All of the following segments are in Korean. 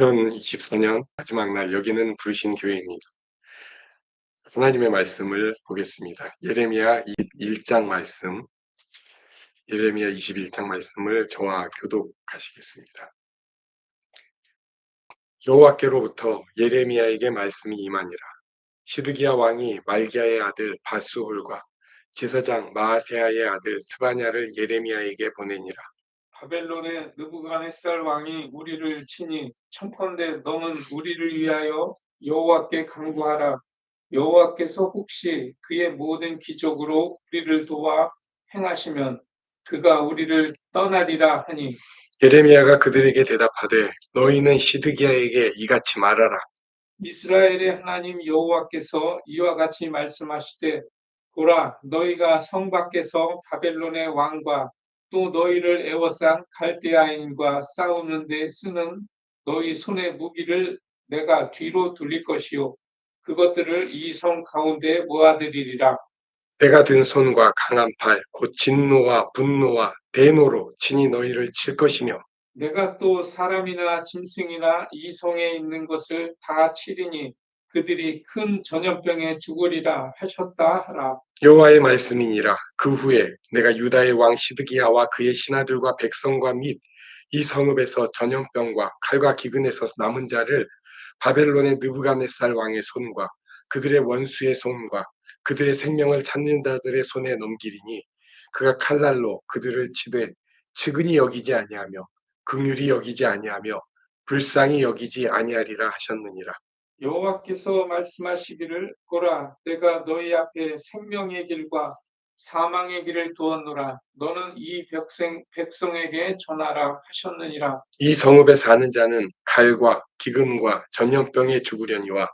2024년 마지막 날 여기는 부르신 교회입니다. 하나님의 말씀을 보겠습니다. 예레미야 1장 말씀, 예레미야 21장 말씀을 저와 교독하시겠습니다. 여호와께로부터 예레미야에게 말씀이 임하니라. 시드기야 왕이 말기야의 아들 바수홀과 제사장 마아세야의 아들 스바냐를 예레미야에게 보내니라. 바벨론의 느부갓네살 왕이 우리를 치니 청컨대 너는 우리를 위하여 여호와께 간구하라. 여호와께서 혹시 그의 모든 기적으로 우리를 도와 행하시면 그가 우리를 떠나리라 하니 예레미야가 그들에게 대답하되 너희는 시드기야에게 이같이 말하라. 이스라엘의 하나님 여호와께서 이와 같이 말씀하시되 보라 너희가 성 밖에서 바벨론의 왕과 또 너희를 애워싼 갈대아인과 싸우는데 쓰는 너희 손의 무기를 내가 뒤로 돌릴 것이요. 그것들을 이 성 가운데 모아들이리라. 내가 든 손과 강한 팔, 곧 진노와 분노와 대노로 친히 너희를 칠 것이며 내가 또 사람이나 짐승이나 이 성에 있는 것을 다 치리니 그들이 큰 전염병에 죽으리라 하셨다 하라 여호와의 말씀이니라. 그 후에 내가 유다의 왕 시드기야와 그의 신하들과 백성과 및 이 성읍에서 전염병과 칼과 기근에서 남은 자를 바벨론의 느부갓네살 왕의 손과 그들의 원수의 손과 그들의 생명을 찾는 자들의 손에 넘기리니 그가 칼날로 그들을 치되 측은히 여기지 아니하며 긍휼히 여기지 아니하며 불쌍히 여기지 아니하리라 하셨느니라. 여호와께서 말씀하시기를 보라 내가 너희 앞에 생명의 길과 사망의 길을 두었노라 너는 이 백성, 백성에게 전하라 하셨느니라 이 성읍에 사는 자는 칼과 기근과 전염병에 죽으려니와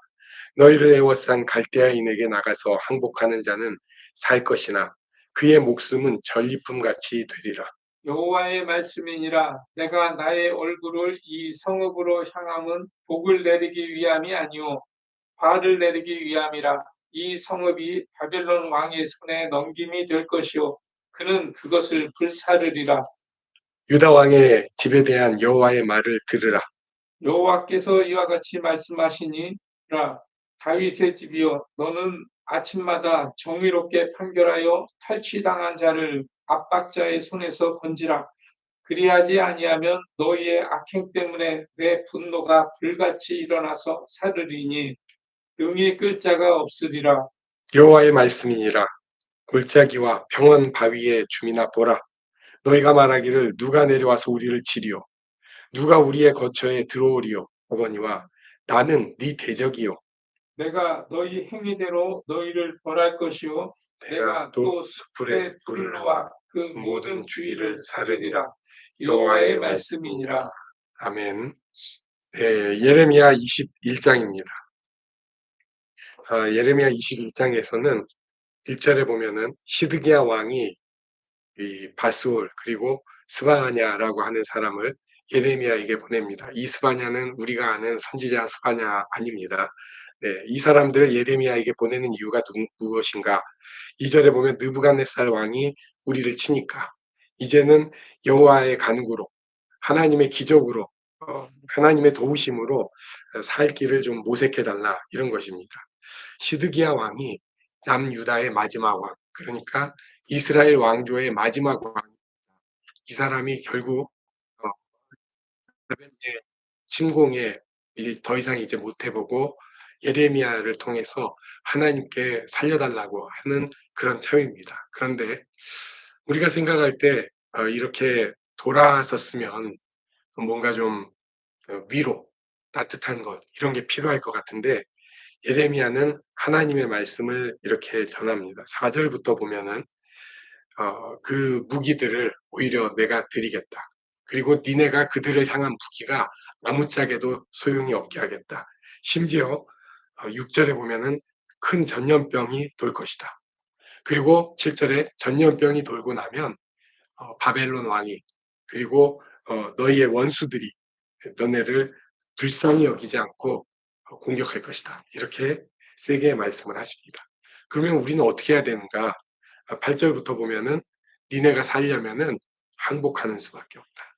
너희를 애워싼 갈대아인에게 나가서 항복하는 자는 살 것이나 그의 목숨은 전리품 같이 되리라. 여호와의 말씀이니라. 내가 나의 얼굴을 이 성읍으로 향함은 복을 내리기 위함이 아니오. 화를 내리기 위함이라. 이 성읍이 바벨론 왕의 손에 넘김이 될 것이요 그는 그것을 불사르리라. 유다 왕의 집에 대한 여호와의 말을 들으라. 여호와께서 이와 같이 말씀하시니라. 다윗의 집이여 너는 아침마다 정의롭게 판결하여 탈취당한 자를 압박자의 손에서 건지라 그리하지 아니하면 너희의 악행 때문에 내 분노가 불같이 일어나서 사르리니 능히 끌 자가 없으리라 여호와의 말씀이니라. 골짜기와 평원 바위의 주민아 보라. 너희가 말하기를 누가 내려와서 우리를 치리요. 누가 우리의 거처에 들어오리요. 하거니와 나는 네 대적이요. 내가 너희 행위대로 너희를 벌할 것이요 내가 또내 불을 불로와 그 모든 주의를 사르리라 여호와의 말씀이니라 아멘. 네, 예레미야 21장입니다. 아, 예레미야 21장에서는 1절에 보면은 시드기야 왕이 이 바스올 그리고 스바냐라고 하는 사람을 예레미야에게 보냅니다. 이 스바냐는 우리가 아는 선지자 스바냐 아닙니다. 네, 이 사람들을 예레미야에게 보내는 이유가 누, 무엇인가? 2절에 보면 느부갓네살 왕이 우리를 치니까 이제는 여호와의 간구로 하나님의 기적으로 어, 하나님의 도우심으로 살 길을 좀 모색해 달라 이런 것입니다. 시드기야 왕이 남유다의 마지막 왕 그러니까 이스라엘 왕조의 마지막 왕. 이 사람이 결국 어, 바벨론의 침공에 이- 더 이상 이제 못 해보고 예레미야를 통해서 하나님께 살려달라고 하는 그런 참입니다. 그런데 우리가 생각할 때 어, 이렇게 돌아섰으면 뭔가 좀 어, 위로, 따뜻한 것 이런 게 필요할 것 같은데 예레미야는 하나님의 말씀을 이렇게 전합니다. 4절부터 보면은 어, 그 무기들을 오히려 내가 드리겠다. 그리고 니네가 그들을 향한 무기가 아무짝에도 소용이 없게 하겠다. 심지어 어, 6절에 보면은 큰 전염병이 돌 것이다. 그리고 7절에 전염병이 돌고 나면 어, 바벨론 왕이 그리고 어, 너희의 원수들이 너네를 불쌍히 여기지 않고 어, 공격할 것이다. 이렇게 세게 말씀을 하십니다. 그러면 우리는 어떻게 해야 되는가? 8절부터 보면은 니네가 살려면은 항복하는 수밖에 없다.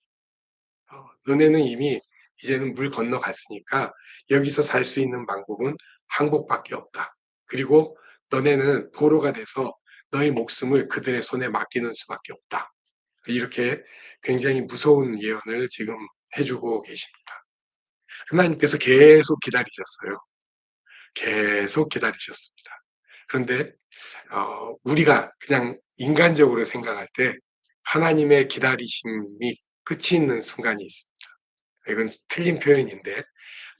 어, 너네는 이미 이제는 물 건너갔으니까 여기서 살 수 있는 방법은 항복밖에 없다. 그리고 너네는 포로가 돼서 너의 목숨을 그들의 손에 맡기는 수밖에 없다. 이렇게 굉장히 무서운 예언을 지금 해주고 계십니다. 하나님께서 계속 기다리셨어요. 계속 기다리셨습니다. 그런데 어, 우리가 그냥 인간적으로 생각할 때 하나님의 기다리심이 끝이 있는 순간이 있습니다. 이건 틀린 표현인데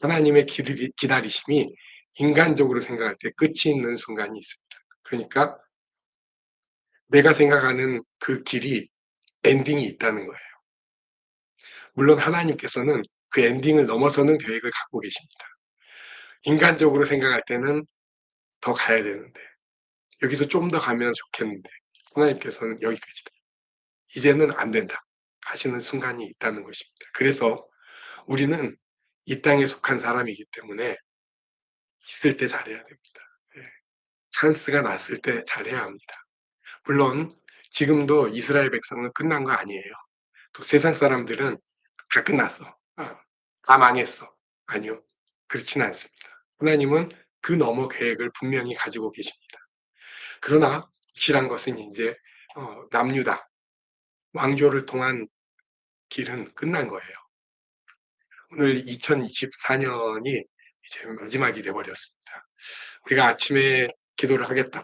하나님의 기다리, 기다리심이 인간적으로 생각할 때 끝이 있는 순간이 있습니다. 그러니까 내가 생각하는 그 길이 엔딩이 있다는 거예요. 물론 하나님께서는 그 엔딩을 넘어서는 계획을 갖고 계십니다. 인간적으로 생각할 때는 더 가야 되는데 여기서 좀 더 가면 좋겠는데 하나님께서는 여기까지다. 이제는 안 된다. 하시는 순간이 있다는 것입니다. 그래서 우리는 이 땅에 속한 사람이기 때문에 있을 때 잘해야 됩니다. 예. 찬스가 났을 때 잘해야 합니다. 물론 지금도 이스라엘 백성은 끝난 거 아니에요. 또 세상 사람들은 다 끝났어. 어, 다 망했어. 아니요. 그렇지는 않습니다. 하나님은 그 너머 계획을 분명히 가지고 계십니다. 그러나 확실한 것은 이제 어, 남유다 왕조를 통한 길은 끝난 거예요. 오늘 2024년이 이제 마지막이 돼버렸습니다. 우리가 아침에 기도를 하겠다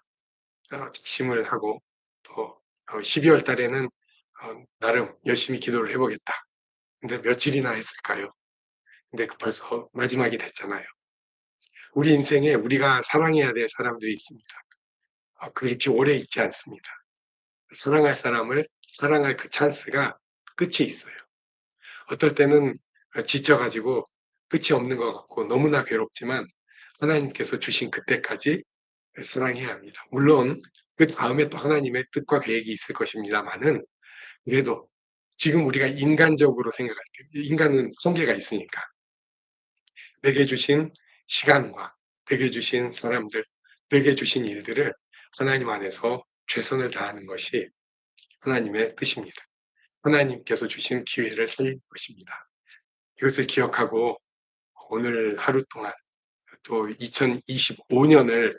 어, 작심을 하고 또 12월 달에는 어, 나름 열심히 기도를 해보겠다. 근데 며칠이나 했을까요? 근데 벌써 마지막이 됐잖아요. 우리 인생에 우리가 사랑해야 될 사람들이 있습니다. 아, 그렇게 오래 있지 않습니다. 사랑할 사람을 사랑할 그 찬스가 끝이 있어요. 어떨 때는 지쳐가지고 끝이 없는 것 같고 너무나 괴롭지만 하나님께서 주신 그때까지 사랑해야 합니다. 물론 그 다음에 또 하나님의 뜻과 계획이 있을 것입니다만은 그래도 지금 우리가 인간적으로 생각할 때 인간은 한계가 있으니까 내게 주신 시간과 내게 주신 사람들, 내게 주신 일들을 하나님 안에서 최선을 다하는 것이 하나님의 뜻입니다. 하나님께서 주신 기회를 살리는 것입니다. 이것을 기억하고 오늘 하루 동안 또 2025년을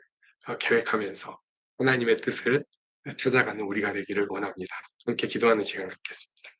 계획하면서 하나님의 뜻을 찾아가는 우리가 되기를 원합니다. 함께 기도하는 시간 갖겠습니다.